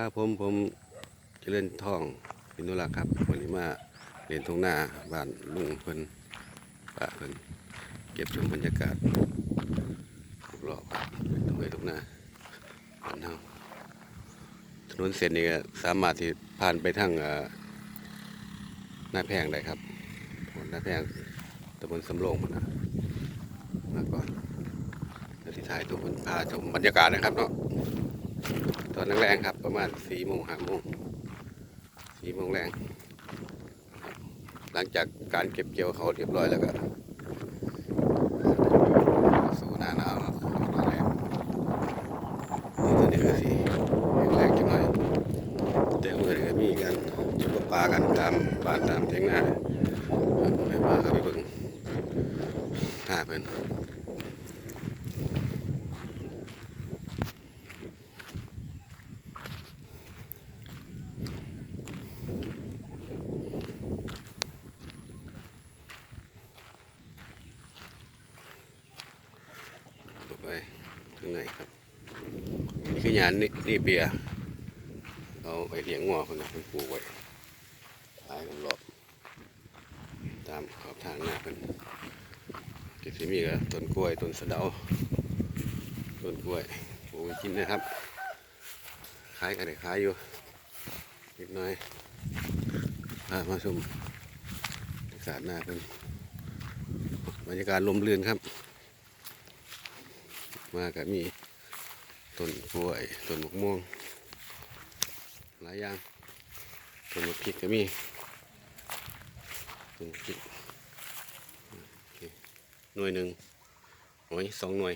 ครับผมผมเจริญทองพินุรักครับวันนี้มาเรียนทงหน้าบ้านลุงเพิ่นป้าเพิ่นเก็บชมบรรยากาศรอบๆตรงไปตรงหน้าบ้านเฮาถนนเส้นนี้ก็สามารถที่ผ่านไปทางหน้าแพงได้ครับหน้าแพงตำบลสำโรงนะมาก่อนเดี๋ยวที่ถ่ายตัวคนพาชมบรรยากาศนะครับเนาะ ตอนแรงๆครับ ประมาณสี่โมงห้าโมงสี่โมงแรง หลังจากการเก็บเกี่ยวเขาเรียบร้อยแล้วก็สู่หน้าหนาวตอนแรกนี่ตอนนี้ก็สีแรงจังหน่อยแต่เมื่อนี้ก็มีกันจุดประปากันตามบ้านตามเทียงนาครับไปมาเข้าไปเบิ่งหน้าเพิ่น ต่อไป ข้างในครับนี่คือยานนี่นี่เบียร์เอาไปเลี้ยงงัวคนนะเป็นปลูกไว้ตายกันรอบตามขอบทางหน้าเป็นก็จะมีกับต้นกล้วยต้นสะเดาต้นกล้วยปลูกกินนะครับขายกันได้ขายอยู่นิดหน่อยพามาชมบรรยากาศหน้าเป็นบรรยากาศลมเรือนครับ มาก็มีต้นกล้วยต้นมะม่วง หลายอย่างต้นมะพริกก็มีต้นมะพริกหน่วยหนึ่งหน่วยสองหน่วย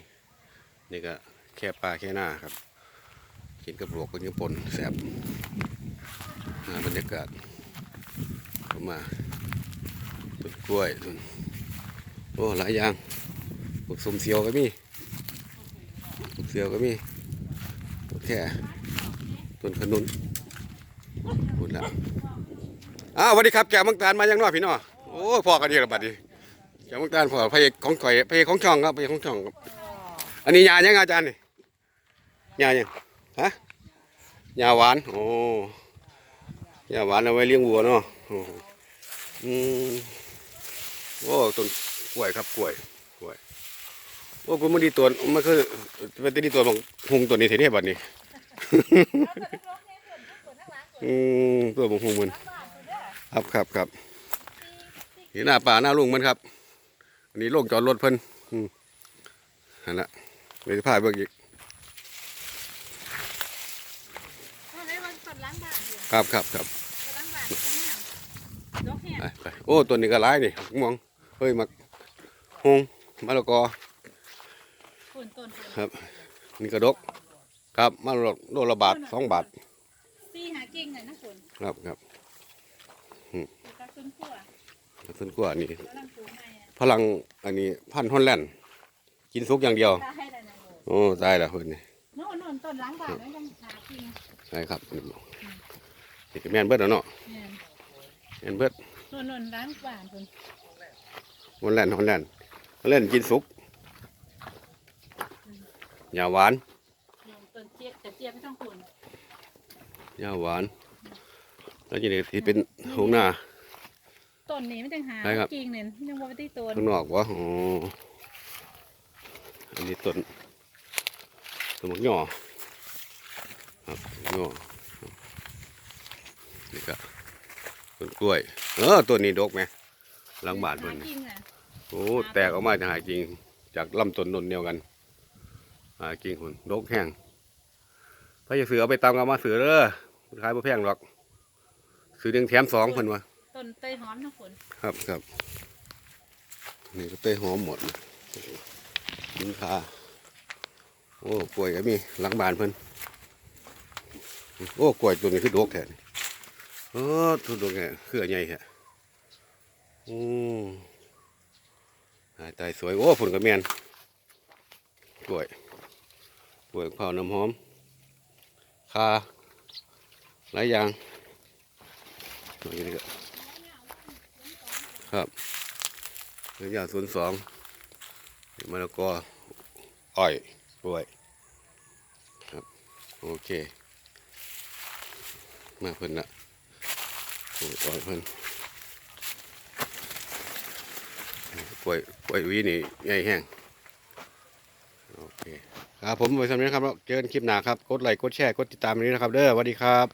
นี่ก็แค่ปลาแค่หน้าครับกินกับหลวกกันยังปนแสบบรรยากาศเข้ามาต้นกล้วยต้นโอ้หลายอย่างพวกสมเสียวก็มี เสียวก็มีต้นแค่ต้นขนุนพูดล้วอ้าวสวัสดีครับแกมังตาลมายังน้อพี่น้อโอ้พอกันดีระบาดดีแกมังตาลพอพระเอกของข่อยพระเอกของช่องครับพระเอกของช่องครับอันนี้ยายังอาจารย์นี่ยายังฮะยาหวานโอ้ยาหวานเอาไว้เลี้ยงวัวเนาะโอ้อืมโอ้ต้นกล้วยครับกล้วยกล้วย อ้กูไมันดีตัวมันคือมันดีตัวของหงตัวนี้เสียเนี่ยบัดนี้อืมตัวของหงมันครับครับครับเห็นหน้าป่าหน้าลุงมันครับอันนี้โลกจอดรถเพิ่นอืมนั่นละเดี๋ยวพาเบิ่งอีกครับครับครับไปโอ้ตัวนี้ก็ร้ายนี่มองเฮ้ยมักหงมะละกอ ครับนี่กระดก ครับมาโลโลละบาทสองบาทซีหาเก่งหน่อยนะฝุ่นครับครับกระสุนขั่วต้นกล้วยนี่กำลังปลูกใหม่อะพลังอันนี้พันธุ์ฮอลแลนด์กินสุกอย่างเดียวตาให้ได้นะโมโอ้ตายแล้วเพิ่นนี่โน่นโน่นต้นล้างบาทนั่นยังหาจริงใช่ครับนี่นี่ก็แม่นเบิดแล้วเนาะเนี่ยแม่นเบิดโน่นโน่นล้างบาทฝุ่นฮอลแลนด์ฮอลแลนด์ฮอลแลนด์กินสุก ยาหวานต้นเจี๊ยบแต่เจี๊ยบไม่ต้องฝุ่นยาหวานแล้วทีนี้ที่เป็นหงนาต้นนี้ไม่ต้องหาใช่ครับจริงเนี่ยยังบ่ไปที่ต้นข้างนอกวะอ๋ออันนี้ต้นต้นมะย่อครับย่อครับนี่ก็ต้นกล้วย เออต้นนี้ดกไหมหลังบาทหาเพิ่นจริงอะโอ้แตกออกมาจากหายจริง จากลำต้นนนเดียวกัน หายจริงคนดกแห้งถ้าจะซื้อเอาไปตามกันมาซื้อเด้อขายบ่แพงหรอกซื้อหนึ่งแถมสองเพิ่นว่าต้นเตยหอมนะฝุ่นครับครับนี่ก็เต้ยหอมหมดสินค้าโอ้กล้วยก็มีหลังบานเพิ่นโอ้กล้วยตัวนี้คือดกแท้นี่เออตัวดกแท้เครือใหญ่แท้อืมหายตายสวยโอ้ผลกระเมียนกล้วย กล้วยเผาน้ำหอมคาหลายอย่างตัวนี้ก็ครับเรือยาวศูนสองมะละกออ้อยกล้วยครับโอเค มาเพิ่นละโอ้ยปล่อยเพิ่นกล้วยกล้วยวีนี่ใหญ่แห้ง ครับผมไว้สำหรัทนี้ครับเจอกันคลิปหน้าครับ กดไลค์ กดแชร์ กดติดตามนี้นะครับ เด้อสวัสดีครับ